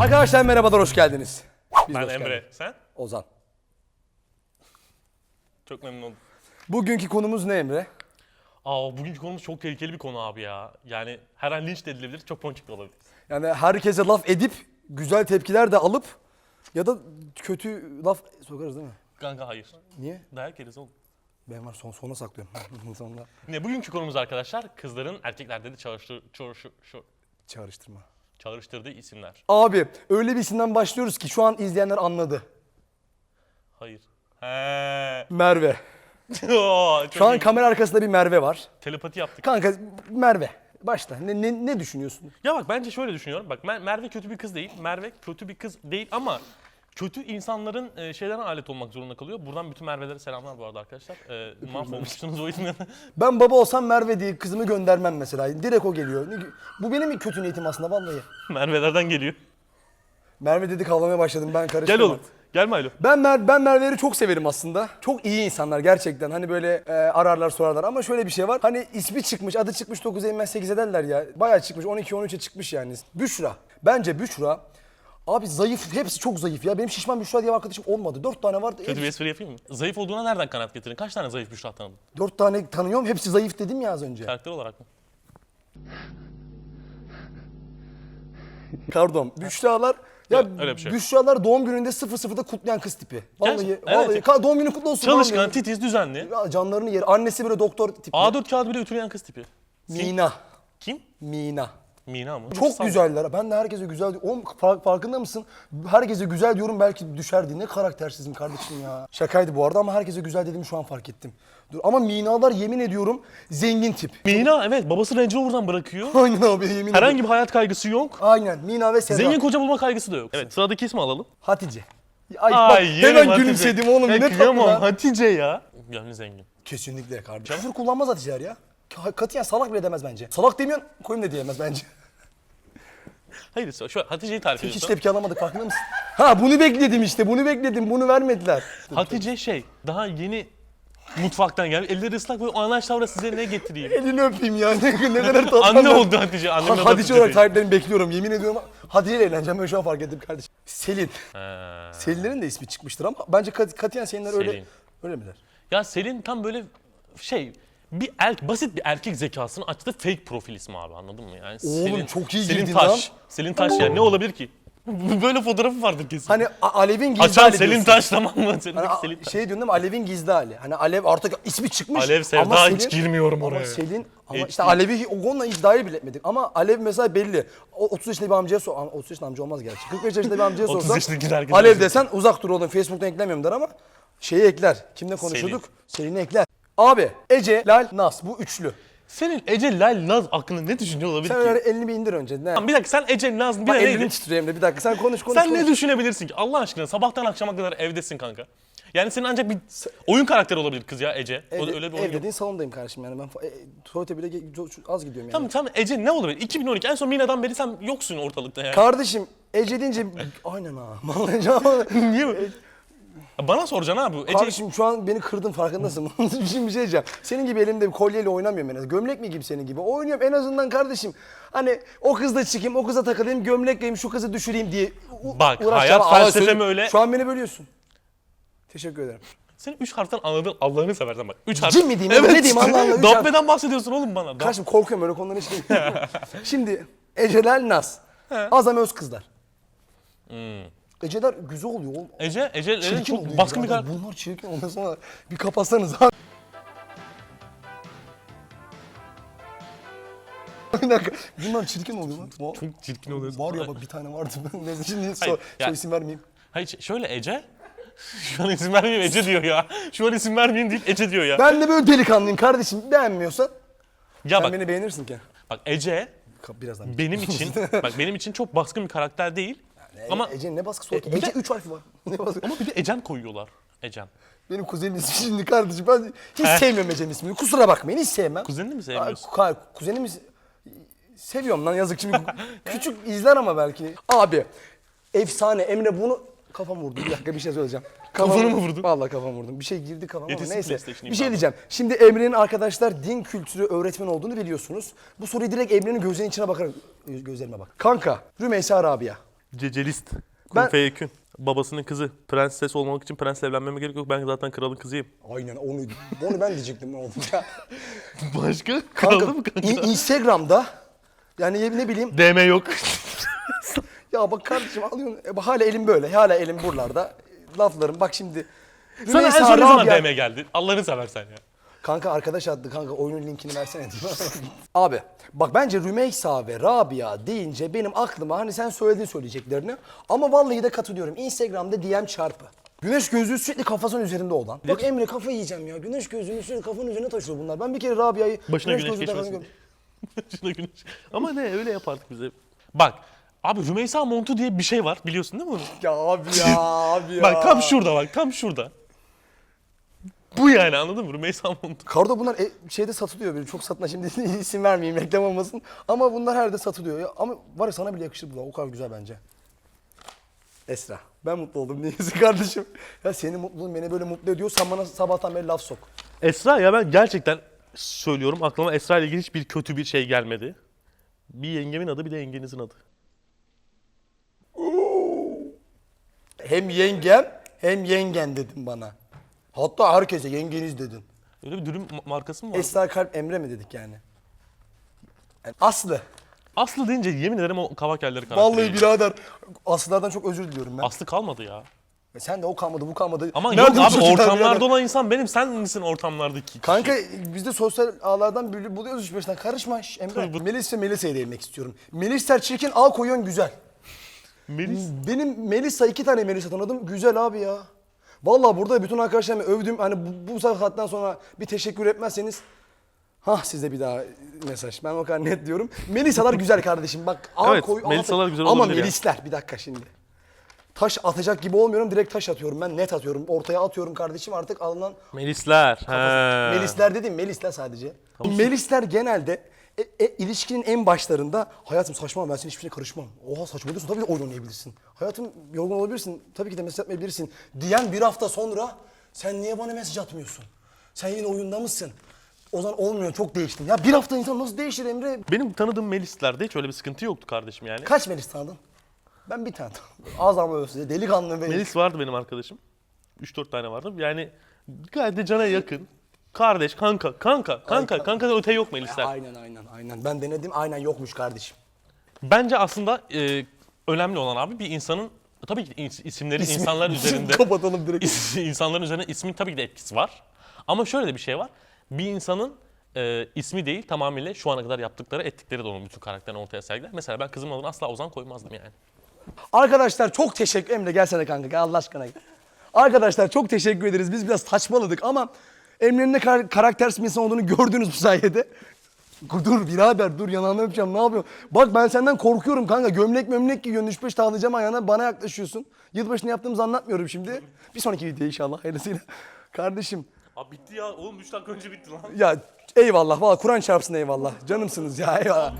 Arkadaşlar merhabalar, hoş geldiniz. Biz Ben hoş Emre. geldik. Sen? Ozan. Çok memnun oldum. Bugünkü konumuz ne Emre? Aa bugünkü konumuz çok tehlikeli bir konu abi ya. Yani her an linç de edilebilir, çok ponçik de olabilir. Yani herkese laf edip, güzel tepkiler de alıp ya da kötü laf sokarız değil mi? Kanka hayır. Niye? Dayak yeriz oğlum. Ben var son sona saklıyorum. Sonuna Ne bugünkü konumuz arkadaşlar kızların erkeklerde de çalıştır, şu- çağrıştırma. Çalıştırdığı isimler. Abi öyle bir isimden başlıyoruz ki şu an izleyenler anladı. Hayır. He. Merve. Oo, çok Şu an iyi. kamera arkasında bir Merve var. telepati yaptık. Kanka Merve. Başla. Ne, ne, ne düşünüyorsun? Ya bak bence şöyle düşünüyorum. Bak Mer- Merve kötü bir kız değil. Merve kötü bir kız değil ama kötü insanların e, şeylerine alet olmak zorunda kalıyor. Buradan bütün Merve'lere selamlar bu arada arkadaşlar. E, mahvolmuşsunuz o yüzden. Ben baba olsam Merve diye kızımı göndermem mesela. Direkt o geliyor. Bu benim kötü niyetim aslında vallahi. Merve'lerden geliyor. Merve dedik ağlamaya başladım ben karıştım. Gel oğlum. Gel Milo. Ben Mer ben Merve'leri çok severim aslında. Çok iyi insanlar gerçekten. Hani böyle e, ararlar sorarlar ama şöyle bir şey var. Hani ismi çıkmış, adı çıkmış 9 inmez 8 ederler ya. Bayağı çıkmış 12 13'e çıkmış yani. Büşra. Bence Büşra Abi zayıf, hepsi çok zayıf ya. Benim şişman Büşra diye bir arkadaşım olmadı. Dört tane vardı. Kötü bir espri yapayım mı? Zayıf olduğuna nereden kanat getirin? Kaç tane zayıf Büşra tanıdın? Dört tane tanıyorum. Hepsi zayıf dedim ya az önce. Karakter olarak mı? Pardon. Büşralar ya Yok, öyle bir şey yok. Büşralar doğum gününde 00'da kutlayan kız tipi. Vallahi, Gerçekten, vallahi. evet. Ka- doğum günü kutlu olsun. Çalışkan, vallahi. titiz, düzenli. Ya Canlarını yer. Annesi böyle doktor tipi. A4 kağıdı bile ütüleyen kız tipi. Mina. Kim? Mina. Mina mı? Çok Sağ- güzeller. Ben de herkese güzel diyorum. Oğlum fark- farkında mısın? Herkese güzel diyorum belki düşerdi. Ne karaktersizim kardeşim ya. Şakaydı bu arada ama herkese güzel dediğimi şu an fark ettim. Dur ama Minalar yemin ediyorum zengin tip. Mina evet babası Range Rover'dan bırakıyor. Aynen abi yemin Herhangi ediyorum. bir hayat kaygısı yok. Aynen Mina ve Seda. Zengin koca bulma kaygısı da yok. Evet sıradaki ismi alalım. Hatice. Ay, Ay bak, yerim hemen Hatice. gülümsedim oğlum. Ya ne tatlı kıyamam lan. Hatice ya. Gönlü zengin. Kesinlikle kardeşim. Küfür kullanmaz Hatice'ler ya. Ka- Katiyen salak bile demez bence. Salak demiyorsun koyun da diyemez bence. Hayır şu Hatice'yi tarif Hiç ediyorsun. tepki alamadık farkında mısın? Ha bunu bekledim işte bunu bekledim bunu vermediler. Hatice şey daha yeni mutfaktan geldi. Elleri ıslak böyle anaç tavra size ne getireyim? Elini öpeyim ya. Ne, ne kadar tatlı. Anne adam. oldu Hatice. Annem Ha, Hatice olarak sahiplerini bekliyorum. Yemin ediyorum Hatice ile evleneceğim. Ben şu an fark ettim kardeşim. Selin. Selinlerin de ismi çıkmıştır ama bence kat, katiyen Selinler öyle Selin. öyle miler? Ya Selin tam böyle şey bir erk, basit bir erkek zekasını açtı fake profil ismi abi anladın mı? Yani Oğlum çok iyi Selin girdin Taş. lan. Selin Taş yani ne olabilir ki? böyle fotoğrafı vardır kesin. Hani A- Alev'in gizli Açan hali Selin diyorsun. Taş tamam mı? Selin, Hani a- Selin Taş. şey diyorsun değil mi? Alev'in gizli hali. Hani Alev artık ismi çıkmış. Alev Sevda, ama hiç girmiyorum ama oraya. Selin ama Hiç işte değil. Alev'i o konuda hiç dahil bile etmedik. Ama Alev mesela belli. O 30 yaşında bir amcaya sor. 30 yaşında amca olmaz gerçi. 45 yaşında bir amcaya 30 sorsan. yaşındaki herkes Alev desen uzak dur oğlum. Facebook'tan eklemiyorum der ama şeyi ekler. Kimle konuşuyorduk? Selin'i ekler. Abi Ece, Lal, Nas bu üçlü. Senin Ece Lal Naz hakkında ne düşünüyor olabilir Sen ki? öyle elini bir indir önce. Ne? Tamam, bir dakika sen Ece Naz bir Bak de elini titriyor Emre bir dakika sen konuş konuş. Sen konuş. ne düşünebilirsin ki? Allah aşkına sabahtan akşama kadar evdesin kanka. Yani senin ancak bir oyun karakteri olabilir kız ya Ece. O da öyle bir ev oyun yok. dediğin salondayım kardeşim yani ben fa- e, tuvalete bile ge- az gidiyorum yani. Tamam tamam Ece ne olabilir? 2012 en son Mina'dan beri sen yoksun ortalıkta yani. Kardeşim Ece deyince aynen ha. Vallahi Niye? Bana soracaksın abi. Ece Kardeşim şu an beni kırdın farkındasın. Şimdi bir şey diyeceğim. Senin gibi elimde bir kolyeyle oynamıyorum en azından. Gömlek mi gibi senin gibi? Oynuyorum en azından kardeşim. Hani o kızla çıkayım, o kıza takılayım, gömlek giyeyim, şu kızı düşüreyim diye u- Bak, uğraşacağım. hayat Ama felsefem söyle- öyle. Şu an beni bölüyorsun. Teşekkür ederim. senin 3 harften anladın Allah'ını seversen bak. 3 harf. Cin mi diyeyim, ne diyeyim, Allah Allah, üç harf. Dabbe'den bahsediyorsun oğlum bana. Dab- Kardeşim korkuyorum öyle konulara hiç girmiyorum. Şimdi Eceler Naz. Azam öz kızlar. Eceler güzel oluyor oğlum. Ece, Ece'lerin Çirkin çok oluyor. baskın bir birader. kar... Bunlar çirkin ondan sonra bir kapatsanız abi. bir dakika. Bunlar çirkin oluyor lan. Va- Çok çirkin oluyor. Var ya bak bir tane vardı. Neyse şimdi so, Hayır, ya- soy isim vermeyeyim. Hayır ş- şöyle Ece. Şu an isim vermeyeyim Ece diyor ya. Şu an isim vermeyeyim deyip Ece diyor ya. Ben de böyle delikanlıyım kardeşim. Beğenmiyorsan ya sen bak, beni beğenirsin ki. bak Ece Ka- Birazdan. benim için bak benim için çok baskın bir karakter değil. Ama Ama Ece'nin ne baskısı var ki? E, bir de- Ece 3 harfi var. ne baskı? ama bir de Ecem koyuyorlar. Ecem. Benim kuzenim ismi şimdi kardeşim. Ben hiç sevmiyorum Ece'nin ismini. Kusura bakmayın hiç sevmem. Kuzenini mi Aa, sevmiyorsun? ku- kuzenim is- seviyorum lan yazık şimdi. Küçük izler ama belki. Abi efsane Emre bunu kafam vurdu. Bir dakika bir şey söyleyeceğim. Kafanı mı vurdun? Vallahi kafam vurdum. Bir şey girdi kafama ama Yetişsin neyse. Bir şey imkanı. diyeceğim. Şimdi Emre'nin arkadaşlar din kültürü öğretmen olduğunu biliyorsunuz. Bu soruyu direkt Emre'nin gözlerinin içine bakarak gözlerime bak. Kanka Rümeysa Rabia. Cecelist. Ben- Kun Feyekün. Babasının kızı. Prenses olmak için prensle evlenmeme gerek yok. Ben zaten kralın kızıyım. Aynen onu onu ben diyecektim ya. Başka? Kaldı mı kanka? in- Instagram'da yani ne bileyim DM yok. ya bak kardeşim alıyorsun e, bak hala elim böyle hala elim buralarda laflarım bak şimdi Sana en Rümeysa, son ne zaman Rabia- DM geldi? Allah'ını seversen ya. Kanka arkadaş attı kanka oyunun linkini versene. Abi bak bence Rümeysa ve Rabia deyince benim aklıma hani sen söyledin söyleyeceklerini ama vallahi de katılıyorum. Instagram'da DM çarpı. Güneş gözlüğü sürekli kafasının üzerinde olan. Bak Emre kafa yiyeceğim ya. Güneş gözlüğünü sürekli kafanın üzerine taşıyor bunlar. Ben bir kere Rabia'yı Başına güneş gözlüğü takan geçmesin. gör- Başına güneş. Ama ne öyle yapardık bize. Bak. Abi Rümeysa montu diye bir şey var. Biliyorsun değil mi? Ya abi ya abi ya. Bak tam şurada bak tam şurada. Bu yani anladın mı? Rümeysa montu. Kardo bunlar e, şeyde satılıyor böyle çok satma şimdi isim vermeyeyim reklam olmasın. Ama bunlar her yerde satılıyor. Ya, ama var ya sana bile yakışır bu o kadar güzel bence. Esra ben mutlu oldum neyse kardeşim. Ya senin mutluluğun beni böyle mutlu ediyorsan bana sabahtan beri laf sok. Esra ya ben gerçekten söylüyorum aklıma Esra ile ilgili hiçbir kötü bir şey gelmedi. Bir yengemin adı bir de yengenizin adı. Hem yengem hem yengen dedin bana. Hatta herkese yengeniz dedin. Öyle bir dürüm ma- markası mı var? Esra Kalp Emre mi dedik yani? Yani Aslı. Aslı deyince yemin ederim o kavak yerleri karakteri. Vallahi birader. Aslılardan çok özür diliyorum ben. Aslı kalmadı ya. E Sen de o kalmadı bu kalmadı. Ama Nerede bu yok abi çocuklar ortamlarda birader? olan insan benim sen misin ortamlardaki? Kanka biz de sosyal ağlardan biri buluyoruz üç beşten. Karışma şş, Emre. Tabii bu- Melis ve Melisa'ya değinmek istiyorum. Melisler çirkin, ağ koyuyorsun güzel. Melis. Benim Melisa iki tane Melisa tanıdım. Güzel abi ya. Vallahi burada bütün arkadaşlarımı övdüm. Hani bu, bu saatten sonra bir teşekkür etmezseniz Hah size bir daha mesaj. Ben o kadar net diyorum. Melisa'lar güzel kardeşim. Bak ağ Evet, koy. Melisa'lar güzel Ama olabilir ya. Melisler bir dakika şimdi. Taş atacak gibi olmuyorum. Direkt taş atıyorum. Ben net atıyorum. Ortaya atıyorum kardeşim. Artık alınan Melisler. Melisler dedim Melisler sadece. Melisler genelde e, e, ilişkinin en başlarında hayatım saçma ben senin hiçbir şeye karışmam. Oha saçmalıyorsun tabii de oyun oynayabilirsin. Hayatım yorgun olabilirsin tabii ki de mesaj atmayabilirsin. Diyen bir hafta sonra sen niye bana mesaj atmıyorsun? Sen yine oyunda mısın? O zaman olmuyor çok değiştin. Ya bir hafta insan nasıl değişir Emre? Benim tanıdığım Melisler'de hiç öyle bir sıkıntı yoktu kardeşim yani. Kaç Melis tanıdın? Ben bir tane tanıdım. Az ama ölse delikanlı Melis. Melis vardı benim arkadaşım. 3-4 tane vardı. Yani gayet de cana yakın. Kardeş, kanka, kanka, kanka, kankadan öte yok Melisler. Aynen aynen aynen. Ben denedim aynen yokmuş kardeşim. Bence aslında e, önemli olan abi bir insanın tabii ki de is- isimlerin İsmi- insanlar üzerinde Kapatalım direkt. is- insanların üzerine ismin tabii ki de etkisi var. Ama şöyle de bir şey var. Bir insanın e, ismi değil tamamıyla şu ana kadar yaptıkları, ettikleri de onun bütün karakterini ortaya sergiler. Mesela ben kızımın adını asla Ozan koymazdım yani. Arkadaşlar çok teşekkür Emre gelsene kanka gel Allah aşkına. Arkadaşlar çok teşekkür ederiz. Biz biraz saçmaladık ama Emre'nin ne kadar karaktersiz bir insan olduğunu gördünüz bu sayede. Dur birader dur yanağını öpeceğim ne yapıyorsun? Bak ben senden korkuyorum kanka gömlek mömlek giyiyorsun 3-5 tağlayacağım ayağına bana yaklaşıyorsun. Yılbaşını yaptığımızı anlatmıyorum şimdi. Bir sonraki video inşallah hayırlısıyla. Kardeşim Abi bitti ya. Oğlum 3 dakika önce bitti lan. ya eyvallah valla Kur'an çarpsın eyvallah. Canımsınız ya eyvallah.